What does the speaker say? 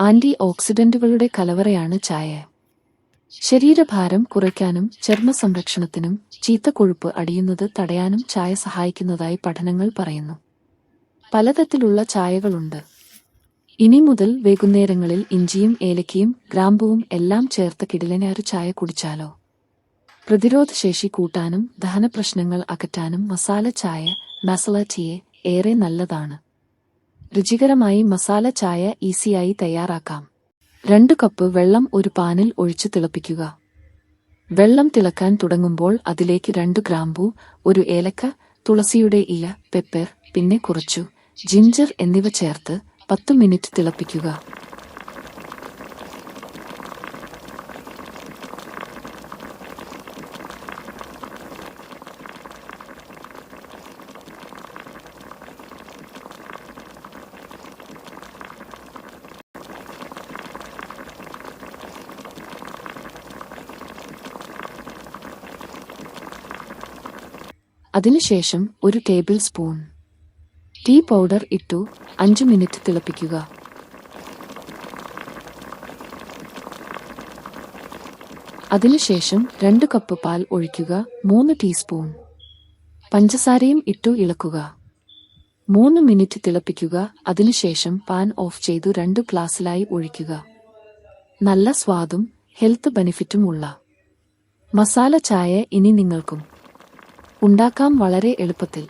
Anti ഓക്സിഡന്റുകളുടെ കലവറയാണ് ചായ. ശരീരഭാരം കുറയ്ക്കാനും ചർമ്മ സംരക്ഷണത്തിനും ചീത്ത കൊഴുപ്പ് അടിയുന്നത് തടയാനും ചായ സഹായിക്കുന്നതായി പഠനങ്ങൾ പറയുന്നു. പലതരത്തിലുള്ള ചായകളുണ്ട്. ഇനി മുതൽ വൈകുന്നേരങ്ങളിൽ ഇഞ്ചിയും ഏലക്കയും ഗ്രാമ്പുവും എല്ലാം ചേർത്ത കിടിലനാരു ചായ കുടിച്ചാലോ? പ്രതിരോധശേഷി കൂട്ടാനും ദഹനപ്രശ്നങ്ങൾ അകറ്റാനും മസാല ചായ മസാല ടീയെ ഏറെ നല്ലതാണ്. രുചികരമായി മസാല ചായ ഈസിയായി തയ്യാറാക്കാം. രണ്ട് കപ്പ് വെള്ളം ഒരു പാനിൽ ഒഴിച്ചു തിളപ്പിക്കുക. വെള്ളം തിളക്കാൻ തുടങ്ങുമ്പോൾ അതിലേക്ക് രണ്ട് ഗ്രാമ്പു ഒരു ഏലക്ക തുളസിയുടെ ഇല പെപ്പർ പിന്നെ കുറച്ചു ജിഞ്ചർ എന്നിവ ചേർത്ത് പത്ത് മിനിറ്റ് തിളപ്പിക്കുക. അതിനുശേഷം ഒരു ടേബിൾ സ്പൂൺ. ടീ പൗഡർ ഇട്ടു അഞ്ചു മിനിറ്റ് തിളപ്പിക്കുക. അതിനുശേഷം രണ്ട് കപ്പ് പാൽ ഒഴിക്കുക മൂന്ന് ടീസ്പൂൺ. പഞ്ചസാരയും ഇട്ടു ഇളക്കുക. മൂന്ന് മിനിറ്റ് തിളപ്പിക്കുക അതിനുശേഷം പാൻ ഓഫ് ചെയ്തു രണ്ട് ഗ്ലാസ്സിലായി ഒഴിക്കുക. നല്ല സ്വാദും ഹെൽത്ത് ബെനിഫിറ്റും ഉള്ള മസാല ചായ ഇനി നിങ്ങൾക്കും. ഉണ്ടാക്കാം വളരെ എളുപ്പത്തിൽ.